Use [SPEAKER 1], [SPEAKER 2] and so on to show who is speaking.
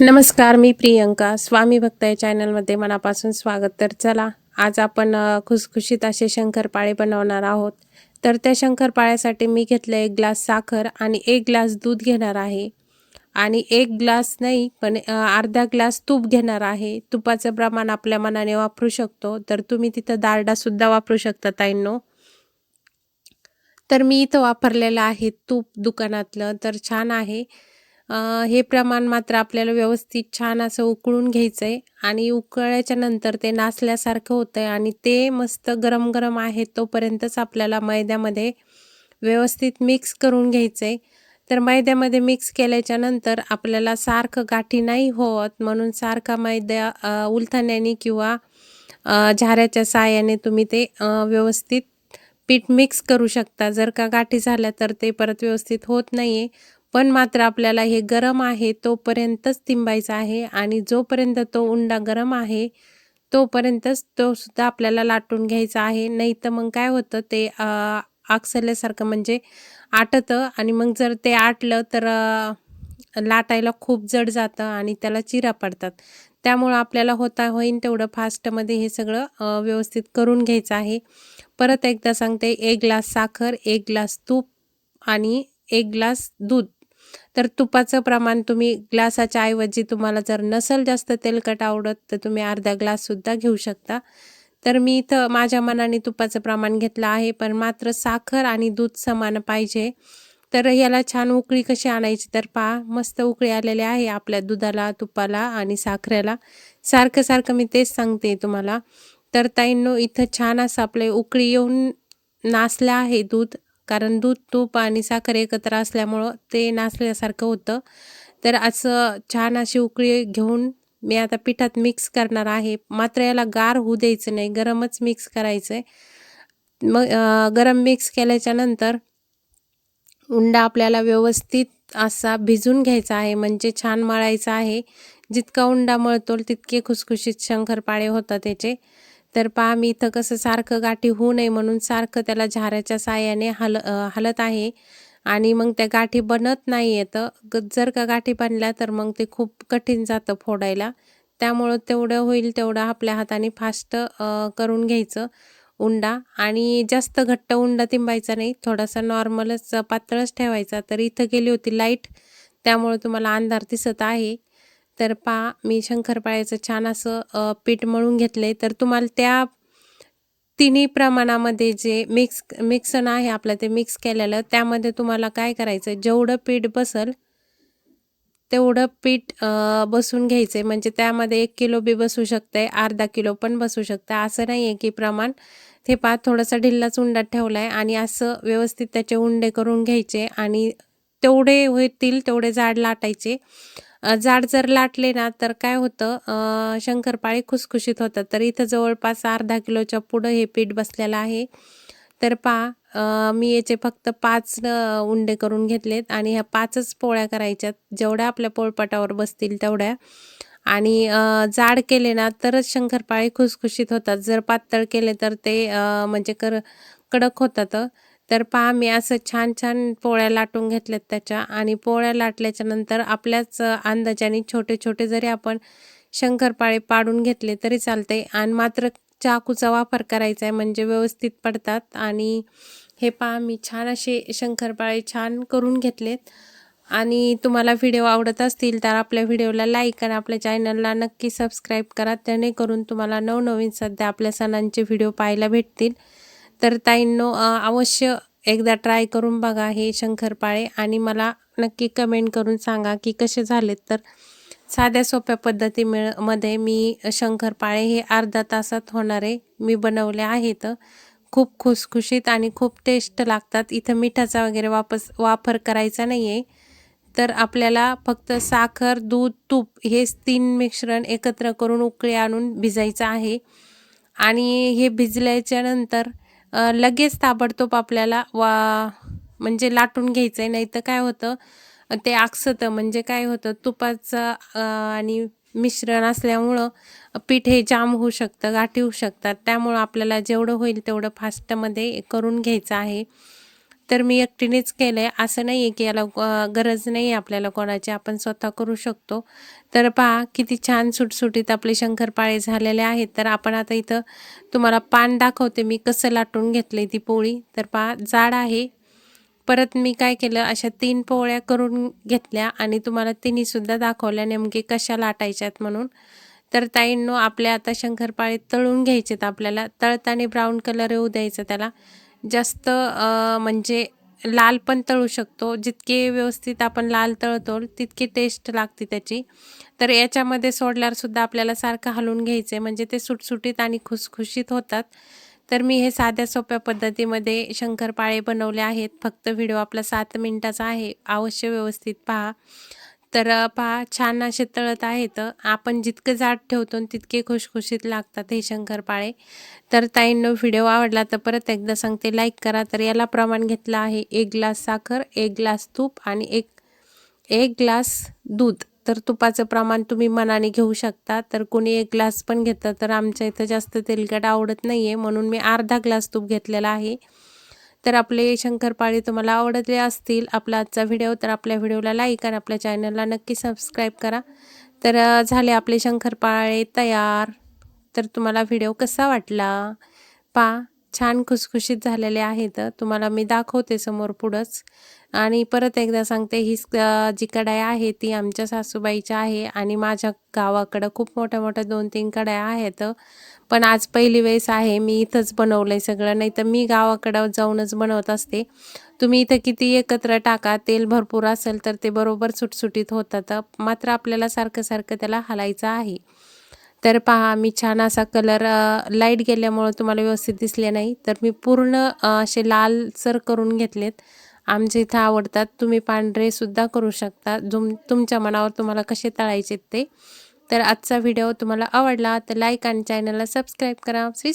[SPEAKER 1] नमस्कार मी प्रियंका. स्वामी भक्त या चॅनलमध्ये मनापासून स्वागत. तर चला आज आपण खुसखुशीत असे शंकरपाळे बनवणार आहोत. तर त्या शंकरपाळ्यासाठी मी घेतलं एक ग्लास साखर आणि एक ग्लास दूध घेणार आहे. आणि एक ग्लास नाही पण अर्धा ग्लास तूप घेणार आहे. तुपाचं प्रमाण आपल्या मनाने वापरू शकतो. तर तुम्ही तिथं दारडासुद्धा वापरू शकता ताईंनो. तर मी इथं वापरलेलं आहे तूप दुकानातलं. तर छान आहे. हे प्रमाण मात्र आपल्याला व्यवस्थित छान असं उकळून घ्यायचं आहे आणि उकळल्याच्या नंतर ते नासल्यासारखं होतं आहे आणि ते मस्त गरम गरम आहे तोपर्यंतच आपल्याला मैद्यामध्ये व्यवस्थित मिक्स करून घ्यायचं आहे तर मैद्यामध्ये मिक्स केल्याच्यानंतर आपल्याला सारखं गाठी नाही होत म्हणून सारखा मैद्या उलथण्याने किंवा झाऱ्याच्या साहाय्याने तुम्ही ते व्यवस्थित पीठ मिक्स करू शकता. जर का गाठी झाल्या तर ते परत व्यवस्थित होत नाही आहे पण मात्र आपल्याला हे गरम आहे तोपर्यंतच तिंबायचं आहे आणि जोपर्यंत तो उंडा गरम आहे तोपर्यंतच तो सुद्धा आपल्याला लाटून घ्यायचा आहे. नाही तर मग काय होतं ते आक्सल्यासारखं आकसल्यासारखं म्हणजे आटतं आणि मग जर ते आटलं तर लाटायला खूप जड जातं आणि त्याला चिरा पडतात. त्यामुळं आपल्याला होता होईन तेवढं फास्टमध्ये हे सगळं व्यवस्थित करून घ्यायचं आहे. परत एकदा सांगते एक ग्लास साखर एक ग्लास तूप आणि एक ग्लास दूध. तर तुपाचं प्रमाण तुम्ही ग्लासाच्या ऐवजी तुम्हाला जर नसेल जास्त तेलकट आवडत तर तुम्ही अर्धा ग्लाससुद्धा घेऊ शकता. तर मी इथं माझ्या मनाने तुपाचं प्रमाण घेतलं आहे पण मात्र साखर आणि दूध समान पाहिजे. तर याला छान उकळी कशी आणायची तर पहा मस्त उकळी आलेली आहे आपल्या दुधाला तुपाला आणि साखरेला. सारखं सारखं मी तेच सांगते तुम्हाला. तर ताईंनो इथं छान असं आपले उकळी येऊन नासलं आहे दूध. कारण दूध तूप आणि साखर एकत्र असल्यामुळं ते नासल्यासारखं होतं. तर असं छान अशी उकळी घेऊन मी आता पिठात मिक्स करणार आहे. मात्र याला गार होऊ द्यायचं नाही गरमच मिक्स करायचं आहे मग गरम मिक्स केल्याच्यानंतर उंडा आपल्याला व्यवस्थित असा भिजून घ्यायचा आहे. म्हणजे छान मळायचा आहे. जितका उंडा मळतो तितके खुसखुशीत शंकरपाळे होतात त्याचे तर पहा मी इथं कसं सारखं गाठी होऊ नये म्हणून सारखं त्याला झाऱ्याच्या साह्याने हल हलत आहे. आणि मग त्या गाठी बनत नाही येतं ग जर का गाठी बनल्या तर मग ते खूप कठीण जातं फोडायला. त्यामुळं तेवढं होईल तेवढं आपल्या हाताने फास्ट करून घ्यायचं उंडा. आणि जास्त घट्ट उंडा तिंबायचा नाही. थोडासा नॉर्मलच पातळच ठेवायचा. तर इथं गेली होती लाइट. त्यामुळे तुम्हाला अंधार दिसत आहे. तर पा मी शंकरपाळ्याचं छान असं पीठ मळून घेतलंय. तर तुम्हाला त्या तिन्ही प्रमाणामध्ये जे मिक्स मिक्सन आहे आपलं ते मिक्स केलेलं त्यामध्ये तुम्हाला काय करायचं जेवढं पीठ बसल तेवढं पीठ बसून घ्यायचं आहे म्हणजे त्यामध्ये एक किलो बी बसू शकते अर्धा किलो पण बसू शकतं असं नाही आहे की प्रमाण. ते पा थोडासा ढिल्लाच उंडा ठेवला आहे आणि असं व्यवस्थित त्याचे उंडे करून घ्यायचे आणि तेवढे होतील तेवढे जाड लाटायचे. जाड जर लाटले ना तर काय होतं शंकरपाळी खुसखुशीत होतात. तर इथं जवळपास अर्धा किलोच्या पुढं हे पीठ बसलेलं आहे. तर पा मी याचे फक्त पाच उंडे करून घेतलेत आणि ह्या पाचच पोळ्या करायच्यात. जेवढ्या आपल्या पोळपाटावर बसतील तेवढ्या. आणि जाड केले ना तरच शंकरपाळी खुसखुशीत होतात. जर पातळ केले तर ते म्हणजे कर कडक होतात. तर पहा मी असं छान छान पोळ्या लाटून घेतल्यात त्याच्या आणि पोळ्या लाटल्याच्या नंतर आपल्याच अंदाजाने छोटे छोटे जरी आपण शंकरपाळे पाडून घेतले तरी चालते आणि मात्र चाकूचा वापर करायचा आहे म्हणजे व्यवस्थित पडतात आणि हे पहा मी छान असे शंकरपाळे छान करून घेतलेत आणि तुम्हाला व्हिडिओ आवडत असतील तर आपल्या व्हिडिओला लाईक आणि आपल्या चॅनलला नक्की सबस्क्राईब करा जेणेकरून तुम्हाला नवनवीन सध्या आपल्या सणांचे व्हिडिओ पाहायला भेटतील. तर ताईंनो अवश्य एकदा ट्राय करून बघा हे शंकरपाळे आणि मला नक्की कमेंट करून सांगा की कसे झालेत. तर साध्या सोप्या पद्धती मिळमध्ये मी शंकरपाळे हे अर्धा तासात होणारे मी बनवले आहेत. खूप खुसखुशीत आणि खूप टेस्ट लागतात. इथं मिठाचा वगैरे वापस वापर करायचा नाही आहे तर आपल्याला फक्त साखर दूध तूप हेच तीन मिश्रण एकत्र करून उकळी आणून भिजायचं आहे. आणि हे भिजल्याच्या नंतर लगेच ताबडतोब आपल्याला वा म्हणजे लाटून घ्यायचं आहे नाही तर काय होतं ते आकसतं. म्हणजे काय होतं तुपाचं आणि मिश्रण असल्यामुळं पीठ हे जाम होऊ शकतं गाठी होऊ शकतात. त्यामुळं आपल्याला जेवढं होईल तेवढं फास्टमध्ये करून घ्यायचं आहे. तर मी एकटीनेच केलं आहे असं नाही आहे की याला गरज नाही आहे आपल्याला कोणाची. आपण स्वतः करू शकतो. तर पहा किती छान सुटसुटीत आपले शंकरपाळे झालेले आहेत. तर आपण आता इथं तुम्हाला पान दाखवते. मी कसं लाटून घेतलं ती पोळी. तर पहा जाड आहे. परत मी काय केलं अशा तीन पोळ्या करून घेतल्या आणि तुम्हाला तिन्हीसुद्धा दाखवल्या नेमके कशा लाटायच्यात म्हणून. तर ताईंनो आपल्या आता शंकरपाळे तळून घ्यायचेत आपल्याला. तळताना ब्राऊन कलर येऊ द्यायचा त्याला. जास्त म्हणजे लाल पण तळू शकतो. जितके व्यवस्थित आपण लाल तळतो तितकी टेस्ट लागते त्याची. तर याच्यामध्ये सोडल्यावरसुद्धा आपल्याला सारखं हलवून घ्यायचं आहे म्हणजे ते सुटसुटीत आणि खुसखुशीत होतात. तर मी हे साध्या सोप्या पद्धतीमध्ये शंकरपाळे बनवले आहेत. फक्त व्हिडिओ आपला सात मिनटाचा आहे. अवश्य व्यवस्थित पहा. तर पहा छान असे तळत आहेत. आपण जितकं जाड ठेवतो तितके खुशखुशीत लागतात हे शंकरपाळे. तर ताईंनो व्हिडिओ आवडला तर परत एकदा सांगते लाईक करा. तर याला प्रमाण घेतलं आहे एक ग्लास साखर एक ग्लास तूप आणि एक एक ग्लास दूध. तर तुपाचं प्रमाण तुम्ही मनाने घेऊ शकता. तर कोणी एक ग्लास पण घेतं तर आमच्या इथं जास्त तेलकट आवडत नाही आहे म्हणून मी अर्धा ग्लास तूप घेतलेला आहे. तर आपले शंकरपाळी तुम्हाला आवडले असतील आपला आजचा व्हिडिओ तर आपल्या व्हिडिओला लाईक आणि आपल्या चॅनलला नक्की सबस्क्राईब करा. तर झाले आपले शंकरपाळे तयार. तर तुम्हाला व्हिडिओ कसा वाटला? पा छान खुसखुशीत झालेले आहेत. तुम्हाला मी दाखवते समोर पुढंच. आणि परत एकदा सांगते ही जी कढाई आहे ती आमच्या सासूबाईच्या आहे आणि माझ्या गावाकडं खूप मोठ्या मोठ्या दोन तीन कढाया आहेत. पण आज पहिली वेळेस आहे मी इथंच बनवलं आहे सगळं. नाही तर मी गावाकडं जाऊनच बनवत असते. तुम्ही इथं किती एकत्र टाका तेल भरपूर असेल तर ते बरोबर सुटसुटीत होतात. मात्र आपल्याला सारखं सारखं त्याला हलायचं आहे. तर पहा मी छान असा कलर लाइट गेल्यामुळं तुम्हाला व्यवस्थित दिसले नाही. तर मी पूर्ण असे लालसर करून घेतलेत. आमच्या इथं आवडतात. तुम्ही पांढरेसुद्धा करू शकता. जुम तुमच्या मनावर तुम्हाला कसे तळायचे ते. तर आजचा व्हिडिओ तुम्हाला आवडला तर लाईक आणि चॅनलला सबस्क्राईब करा. श्री